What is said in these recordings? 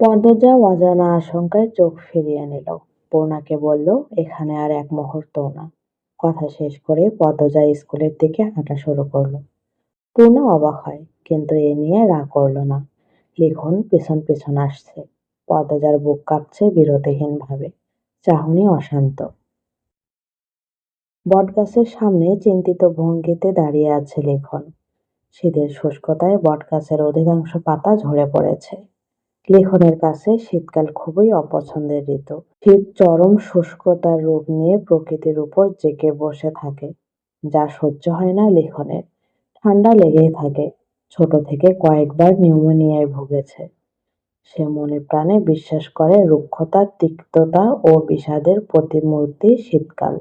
পদ্মজা অজানা আশঙ্কায় চোখ ফিরিয়ে নিল। পূর্ণাকে বলল, এখানে আর এক মুহূর্তও না। কথা শেষ করে পদ্মজা স্কুলের দিকে হাঁটা শুরু করল। পূর্ণা অবাক হয়, কিন্তু এ নিয়ে রাগ করল না। লিখন, পেছন পেছন আসছে। পদ্মজার বুক কাঁপছে বিরতিহীন ভাবে চাহনি অশান্ত। বটগাছের সামনে চিন্তিত ভঙ্গিতে দাঁড়িয়ে আছে লিখন। শীতের শুষ্কতায় বটগাছের অধিকাংশ পাতা ঝরে পড়েছে। লিখনের কাছে শীতকাল খুবই অপছন্দের ঋতু। শীত চরম শুষ্কতার রূপ নিয়ে প্রকৃতির উপর জেঁকে বসে থাকে, যা সহ্য হয় না লেখনের। ঠান্ডা লেগেই থাকে, ছোট থেকে কয়েকবার নিউমোনিয়ায় ভুগেছে। সে মনে প্রাণে বিশ্বাস করে রুক্ষতা, তিক্ততা ও বিষাদের প্রতিমূর্তি শীতকাল।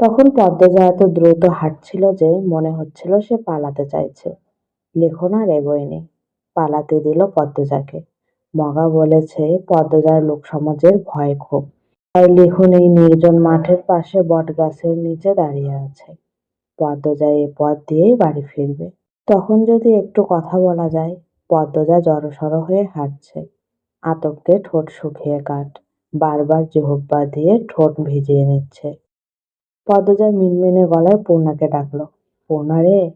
তখন পদ্মজা এত দ্রুত হাঁটছিল যে মনে হচ্ছিল সে পালাতে চাইছে। লেখন আর এগোয়নি। পালাতে দিল পদ্মজাকে। মগা বলেছে, পদ্মজার লোক সমাজের ভয় খুব। তাই লিখন এই নির্জন মাঠের পাশে বট গাছের নিচে দাঁড়িয়ে আছে। পদ্মজা এ পথ দিয়েই বাড়ি ফিরবে। তখন যদি একটু কথা বলা যায়, পদ্মজা জড়সড় হয়ে হাঁটছে। আতঙ্কে ঠোঁট শুকিয়ে কাট বারবার জিহব্বা দিয়ে ঠোঁট ভিজিয়ে নিচ্ছে। পদ্মজা মিনমিনে গলায় পূর্ণাকে ডাকলো। পূর্ণা রে,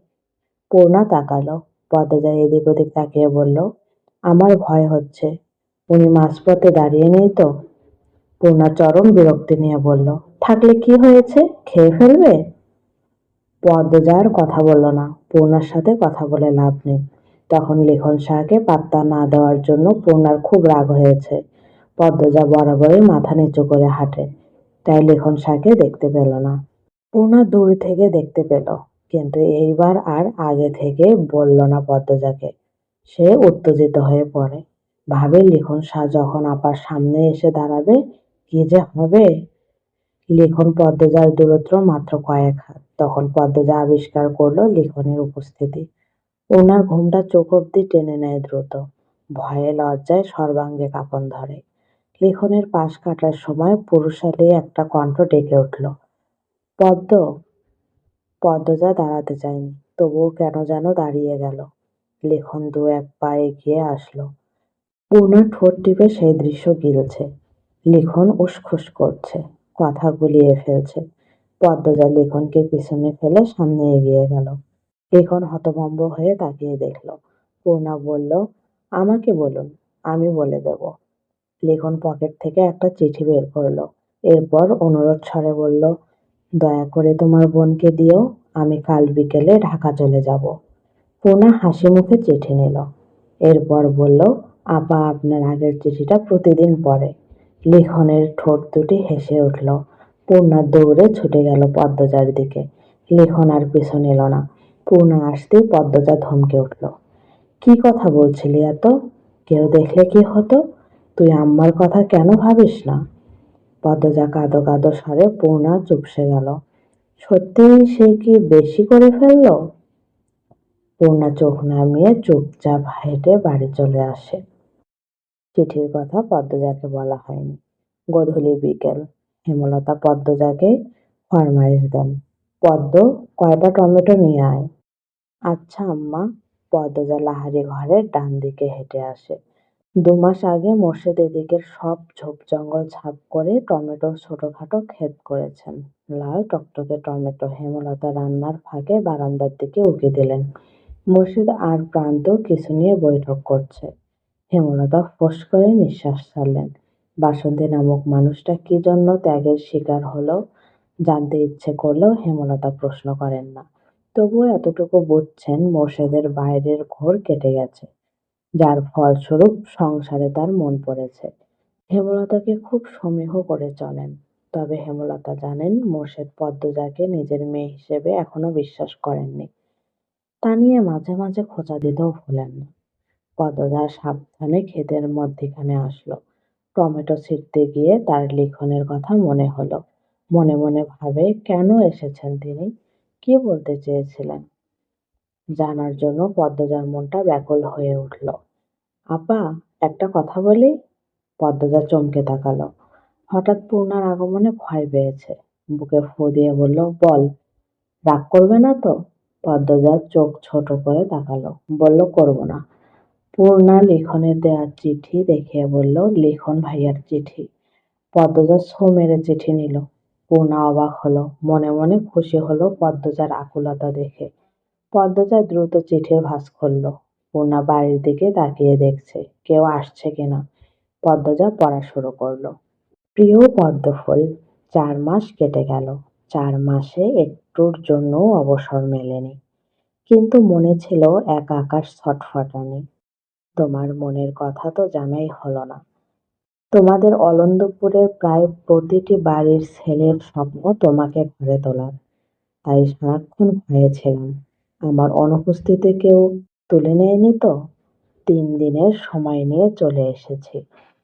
পূর্ণা তাকালো। পদ্মজা এদিক ওদিক তাকিয়ে বলল, আমার ভয় হচ্ছে। উনি মাঝপথে দাঁড়িয়ে নেই তো? পূর্ণা চরম বিরক্তি নিয়ে বলল, থাকলে কি হয়েছে? খেয়ে ফেলবে? পদ্মজার কথা বলল না। পূর্ণার সাথে কথা বলে লাভ নেই। তখন লিখন শাহকে পাত্তা না দেওয়ার জন্য পূর্ণার খুব রাগ হয়েছে। পদ্মজা বরাবরই মাথা নিচু করে হাঁটে। তাই লিখন শাহকে দেখতে পেল না। পূর্ণা দূর থেকে দেখতে পেল। কিন্তু এইবার আর আগে থেকে বলল না পদ্মজাকে। সে উত্তেজিত হয়ে পড়ে। ভাবে, লিখন শাহ যখন আপার সামনে এসে দাঁড়াবে, কি যে হবে? লিখন পদ্মজার দূরত্ব মাত্র কয়েক হাত। তখন পদ্মজা আবিষ্কার করল লিখনের উপস্থিতি। ওনার ঘুমটা চোখ অব্দি টেনে নেয় দ্রুত। ভয়ে লজ্জায় সর্বাঙ্গে কাঁপন ধরে। লিখনের পাশ কাটার সময় পুরুষালী একটা কণ্ঠ ডেকে উঠল, পদ্ম পদ্মজা দাঁড়াতে চায়নি। তবুও কেন যেন দাঁড়িয়ে গেল। লেখন দু এক পা এগিয়ে আসলো। পূর্ণা ঠোঁট টিপে সেই দৃশ্য গিলছে। লিখন উসখুস করছে কথা গুলিয়ে ফেলছে। পদ্মজা লেখনকে পিছনে ফেলে সামনে এগিয়ে গেল। লেখন হতভম্ব হয়ে তাকিয়ে দেখল। পূর্ণা বলল, আমাকে বলুন, আমি বলে দেব। লেখন পকেট থেকে একটা চিঠি বের করল। এরপর অনুরোধ স্বরে বলল দয়া করে তোমার বোনকে দিও, আমি কাল বিকেলে ঢাকা চলে যাব। পূর্ণা হাসি মুখে চিঠি নিল। এরপর বলল, আপা, আপনার আগের চিঠিটা প্রতিদিন পড়ে। লিখনের ঠোঁট দুটি হেসে উঠল। পূর্ণা দৌড়ে ছুটে গেল পদ্মজার দিকে। লিখন আর পিছু নিল না। পূর্ণা আসতেই পদ্মজা ধমকে উঠল, কি কথা বলছিলি এত? কেউ দেখলে কি হতো? তুই আম্মার কথা কেন ভাবিস না? পদ্মজা কাঁদো কাঁদো স্বরে পূর্ণা চুপসে গেল। সত্যিই সে কি বেশি করে ফেলল? পূর্ণা চোখ নামিয়ে চুপচাপ হেঁটে বাড়ি চলে আসে। চিঠির কথা পদ্মজাকে বলা হয়নি। গধূলি বিকেল। হেমলতা পদ্মজাকে ফরমাইশ দেন, পদ্ম, কয়টা টমেটো নিয়ে আয়? আচ্ছা আম্মা। পদ্মজা লাহারি ঘরের ডান দিকে হেঁটে আসে। দু মাস আগে মোর্শেদ এদিকের সব ঝোপ জঙ্গল ছাপ করে টমেটোর ছোটখাটো ক্ষেত করেছেন। লাল টকটকে টমেটো হেমলতা রান্নার ফাঁকে বারান্দার দিকে উঁকি দিলেন। মুর্শিদ আর প্রান্ত কিছু নিয়ে বৈঠক করছে। হেমলতা ফোঁস করে নিঃশ্বাস ছাড়লেন। বাসন্তী নামক মানুষটা কি জন্য ত্যাগের শিকার হলো জানতে ইচ্ছে করলেও হেমলতা প্রশ্ন করেন না। তবুও এতটুকু বুঝছেন মোর্শেদের বাইরের ঘোর কেটে গেছে। যার ফলস্বরূপ সংসারে তার মন পড়েছে। হেমলতাকে খুব সমীহ করে চলেন। তবে হেমলতা জানেন মোর্শেদ পদ্মজাকে নিজের মেয়ে হিসেবে এখনও বিশ্বাস করেননি। তা নিয়ে মাঝে মাঝে খোঁচা দিতেও ভোলেন না। পদ্মজা সাবধানে ক্ষেতের মধ্যিখানে আসলো। টমেটো ছিঁড়তে গিয়ে তার লিখনের কথা মনে হলো। মনে মনে ভাবে, কেন এসেছেন তিনি? কি বলতে চেয়েছিলেন? জানার জন্য পদ্মজার মনটা ব্যাকুল হয়ে উঠল। আপা, একটা কথা বলি? পদ্মজা চমকে তাকালো। হঠাৎ পূর্ণার আগমনে ভয় পেয়েছে। বুকে ফু দিয়ে বলল, বল, রাগ করবে না তো? পদ্মজার চোখ ছোট করে তাকালো। বলল, করব না। পূর্ণা লিখনের দেওয়া চিঠি দেখিয়ে বলল, লিখন ভাইয়ার চিঠি। পদ্মজা ছো মেরে চিঠি নিল। পূর্ণা অবাক হলো। মনে মনে খুশি হলো পদ্মজার আকুলতা দেখে। পদ্মজা দ্রুত চিঠির ভাঁজ খুলল। পূর্ণা বাড়ির দিকে তাকিয়ে দেখছে, কেউ আসছে কিনা পদ্মজা পড়া শুরু করল। প্রিয় পদ্মফুল, চার মাস কেটে গেল। চার মাসে একটুর জন্য অবসর মেলেনি। কিন্তু মনে ছিল এক আকাশ ছটফটানি। তোমার মনের কথা তো জানাই হলো না। তোমাদের অলন্দপুরের প্রায় প্রতিটি বাড়ির ছেলের স্বপ্ন তোমাকে ঘরে তোলার। তাই সারাক্ষণ ভয়ে ছিলাম। আমার অনুপস্থিতি কেউ তুলে নেয়নি তো। তিন দিনের সময় নিয়ে চলে এসেছি,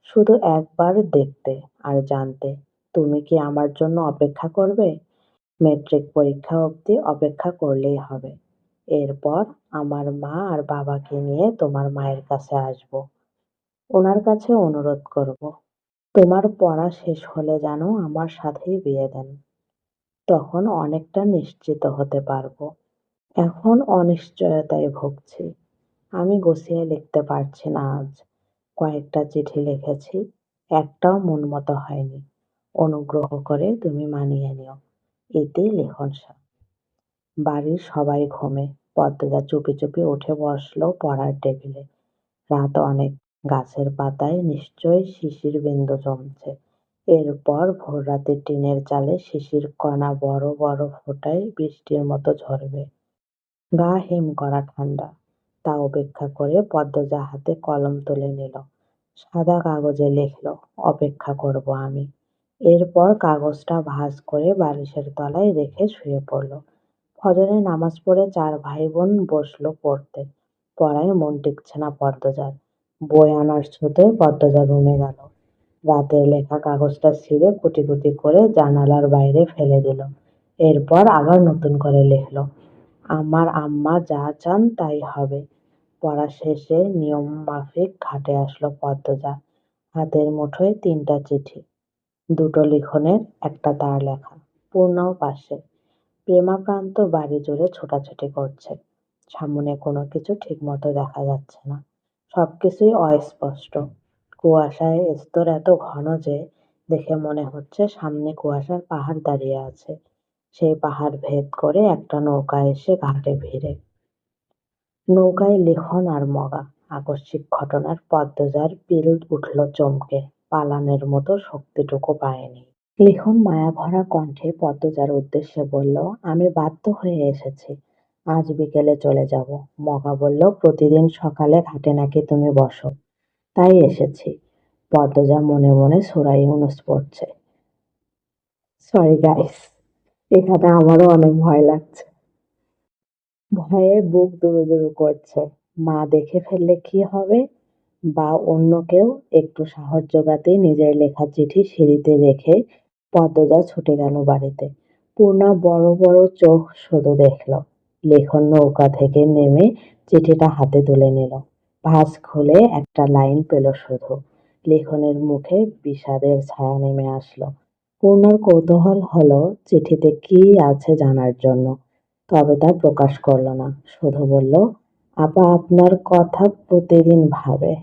শুধু একবার দেখতে আর জানতে। তুমি কি আমার জন্য অপেক্ষা করবে? মেট্রিক পরীক্ষা অবধি অপেক্ষা করলেই হবে। এরপর আমার মা আর বাবাকে নিয়ে তোমার মায়ের কাছে আসব। ওনার কাছে অনুরোধ করব, তোমার পড়া শেষ হলে যেন আমার সাথেই বিয়ে দেন। তখন অনেকটা নিশ্চিত হতে পারব। এখন অনিশ্চয়তায় ভুগছি। আমি গুছিয়ে লিখতে পারছি না আজ। কয়েকটা চিঠি লিখেছি, একটাও মন মতো হয়নি। অনুগ্রহ করে তুমি মানিয়ে নিও। এতে লিখন সা বাড়ির সবাই ঘুমে। পদ্মজা চুপি চুপি উঠে বসল পড়ার টেবিলে। রাত অনেক। গাছের পাতায় নিশ্চয়ই শিশির বিন্দু জমছে। এরপর ভোর রাতে টিনের চালে শিশির কণা বড় বড় ফোঁটায় বৃষ্টির মতো ঝরবে। গা হিম করা ঠান্ডা তা উপেক্ষা করে পদ্মজা হাতে কলম তুলে নিল। সাদা কাগজে লিখল, অপেক্ষা করব আমি। এরপর কাগজটা ভাঁজ করে বালিশের তলায় রেখে শুয়ে পড়ল। ফজরে নামাজ পড়ে চার ভাই বোন বসল পড়তে। পড়ায় মন টিকছে না পদ্মজার। বই আনার ছুতে পদ্মজা রুমে গেল। রাতের লেখা কাগজটা ছিঁড়ে কুটি কুটি করে জানালার বাইরে ফেলে দিল। এরপর আবার নতুন করে লিখল আমার আম্মা যা চান তাই হবে। পড়া শেষে নিয়ম মাফিক ঘাটে আসলো পদ্মজা। হাতের মুঠোয় তিনটা চিঠি, দুটো লিখনের, একটা তার লেখা, পূর্ণাও পাশে। প্রেমাপ্রান্ত বাড়ি জুড়ে ছোটাছুটি করছে। সামনে কোনো কিছু ঠিকমতো দেখা যাচ্ছে না। সবকিছুই অস্পষ্ট। কুয়াশায় স্তর এত ঘন যে, দেখে মনে হচ্ছে সামনে কুয়াশার পাহাড় দাঁড়িয়ে আছে। সেই পাহাড় ভেদ করে একটা নৌকা এসে ঘাটে ভিড়ে। নৌকায় লিখন আর মগা। আকস্মিক ঘটনার পদ্মজার পিল উঠল চমকে। পালানের মতো শক্তিটুকু পায়নি। লিখন মায়াভরা কণ্ঠে পদ্মজার উদ্দেশ্যে বলল, আমি বাধ্য হয়ে এসেছি। আজ বিকেলে চলে যাব। মগা বলল, প্রতিদিন সকালে ঘাটে নাকি তুমি বসো। তাই এসেছি। পদ্মজা মনে মনে সুরাই ইউনুস পড়ছে। সরি গাইস এখানে আমারও অনেক ভয় লাগছে। ভয়ে বুক দুরু দুরু করছে। মা দেখে ফেললে কি হবে? বা অন্য কেউ একটু সাহস জোগাতেই নিজের লেখা চিঠি সিঁড়িতে রেখে পদ্মজা ছুটে গেল বাড়িতে। পূর্ণা বড় বড় চোখ শুধু দেখল। লেখন নৌকা থেকে নেমে চিঠিটা হাতে তুলে নিল। ভাঁজ খুলে একটা লাইন পেল শুধু। লেখনের মুখে বিষাদের ছায়া নেমে আসলো। পূর্ণার কৌতূহল হলো চিঠিতে কি আছে জানার জন্য, তবে তা প্রকাশ করল না। শুধু বলল, আপা আপনার কথা প্রতিদিন ভাবে।